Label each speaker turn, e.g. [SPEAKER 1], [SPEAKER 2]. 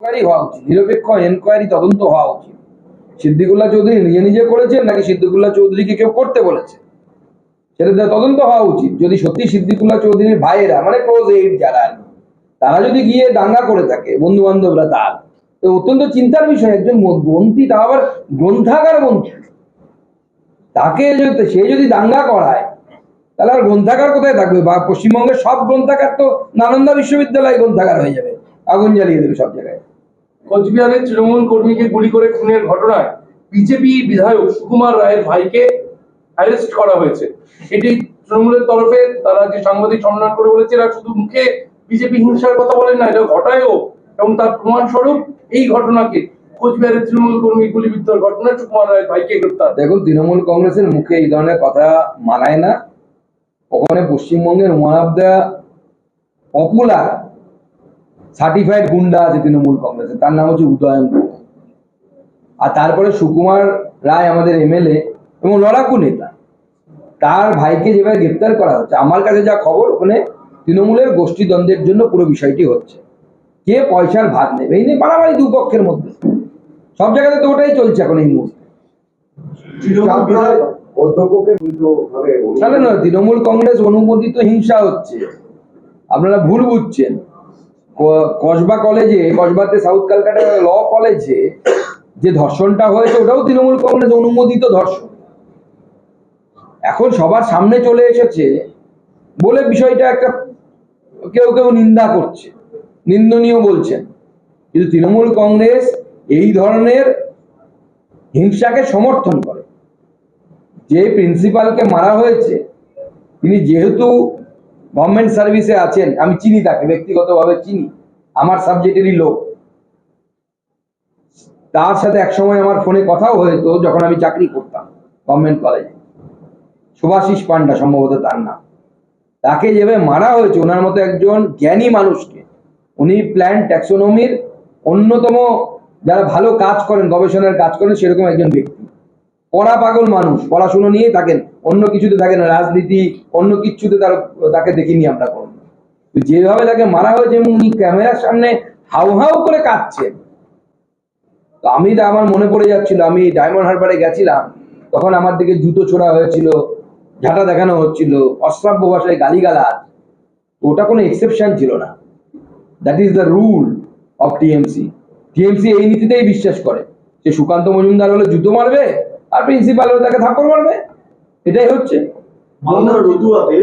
[SPEAKER 1] Enquiry হওয়া উচিত, নিরপেক্ষ এনকোয়ারি তদন্ত হওয়া উচিত। সিদ্দিকুল্লাহ চৌধুরী নিজে নিজে করেছেন নাকি সিদ্দিকুল্লাহ চৌধুরীকে কেউ করতে বলেছে? সেটা তদন্ত হওয়া উচিত। যদি সত্যি সিদ্দিকুল্লাহ চৌধুরীর ভাইয়েরা মানে ক্লোজ এইড যারা আর তারা যদি গিয়ে দাঙ্গা করে থাকে বন্ধু বান্ধবরা তার, তো অত্যন্ত চিন্তার বিষয়, একজন মন্ত্রী তা আবার গ্রন্থাগার মন্ত্রী। তাকে সে যদি দাঙ্গা করায়, তাহলে আর গ্রন্থাগার কোথায় থাকবে? বা পশ্চিমবঙ্গের সব গ্রন্থাগার তো নালন্দা বিশ্ববিদ্যালয় গ্রন্থাগার হয়ে যাবে, আগুন জ্বালিয়ে দেবে সব জায়গায়।
[SPEAKER 2] কোচবিহারের তৃণমূল কর্মীকে গুলি করে খুনের ঘটনায় বিজেপি বিধায়ক সুকুমার রায়ের ভাইকে অ্যারেস্ট করা হয়েছে। এটি তৃণমূলের তরফে তারা যে সাংবাদিক সম্মেলন করে বলেছে এরা শুধু মুখে বিজেপি হিংসার কথা বলেন না, এটা ঘটায়ও এবং তার প্রমাণস্বরূপ এই ঘটনাকে কোচবিহারের তৃণমূল কর্মী গুলিবিদ্ধর ঘটনায় সুকুমার রায়ের ভাইকে গ্রেপ্তার।
[SPEAKER 1] দেখুন, তৃণমূল কংগ্রেসের মুখে এই ধরনের কথা মানায় না। ওখানে পশ্চিমবঙ্গের দ্য পপুলার সার্টিফাইড গুন্ডা আছে তৃণমূল কংগ্রেসের তার নাম হচ্ছে উদয়ন আর তারপরে সুকুমার রায় আমাদের এমএলএ এবং লড়াকু নেতা। তার ভাইকে যেভাবে গ্রেপ্তার করা হচ্ছে আমার কাছে যা খবর ওখানে তৃণমূলের গোষ্ঠীদ্বন্দ্বের জন্য পুরো বিষয়টি হচ্ছে। কে পয়সার ভাগ নেবে? এই নিয়ে মারামারি দুপক্ষের মধ্যে। সব জায়গাতে তো ওটাই চলছে এখন এই মুহূর্তে।
[SPEAKER 3] তৃণমূল
[SPEAKER 1] কংগ্রেস অনুমোদিত হিংসা হচ্ছে। আপনারা ভুল বুঝছেন। কসবা কলেজে, কসবাতে সাউথ ক্যালকাটা ল কলেজে যে ধর্ষণটা হয়েছে, ওটাও তৃণমূল কংগ্রেস অনুমোদিত ধর্ষণ। এখন সবার সামনে চলে এসেছে বলে বিষয়টা একটা কেউ কেউ নিন্দা করছে, নিন্দনীয় বলছেন। কিন্তু তৃণমূল কংগ্রেস এই ধরনের হিংসাকে সমর্থন করে। যে প্রিন্সিপালকে মারা হয়েছে, তিনি যেহেতু গভর্নমেন্ট সার্ভিসে আছেন, আমি চিনি তাকে, ব্যক্তিগতভাবে চিনি। আমার সাবজেক্টেরই লোক। তার সাথে একসময় আমার ফোনে কথাও হয়তো যখন আমি চাকরি করতাম গভর্নমেন্ট কলেজে সুভাষিস পান্ডা, সম্ভবত তার নাম। তাকে যেভাবে মারা হয়েছে, ওনার মতো একজন জ্ঞানী মানুষকে, উনি প্ল্যান ট্যাক্সোনমির অন্যতম যারা ভালো কাজ করেন, গবেষণার কাজ করেন, সেরকম একজন ব্যক্তি। পড়া পাগল মানুষ, পড়াশুনো নিয়ে থাকেন। অন্য কিছুতে না, রাজনীতি অন্য কিছুতে তার তাকে দেখিনি আমরা কোনো। যেভাবে তাকে মারা হয়েছে এবং উনি ক্যামেরার সামনে হাউ হাউ করে কাঁদছেন তো আমি আমার মনে পড়ে যাচ্ছিল আমি ডায়মন্ড হারবারে গেছিলাম তখন আমার দিকে জুতো ছোড়া হয়েছিল ঝাঁটা দেখানো হচ্ছিল অশ্রাব্য ভাষায় গালিগালাজ। ওটা কোনো এক্সেপশন ছিল না। That is the rule of TMC TMC এই নীতিতেই বিশ্বাস করে যে সুকান্ত মজুমদার হলে জুতো মারবে আর প্রিন্সিপাল হলে তাকে থাপ্পড় মারবে। এটাই হচ্ছে
[SPEAKER 3] রতুয়াতে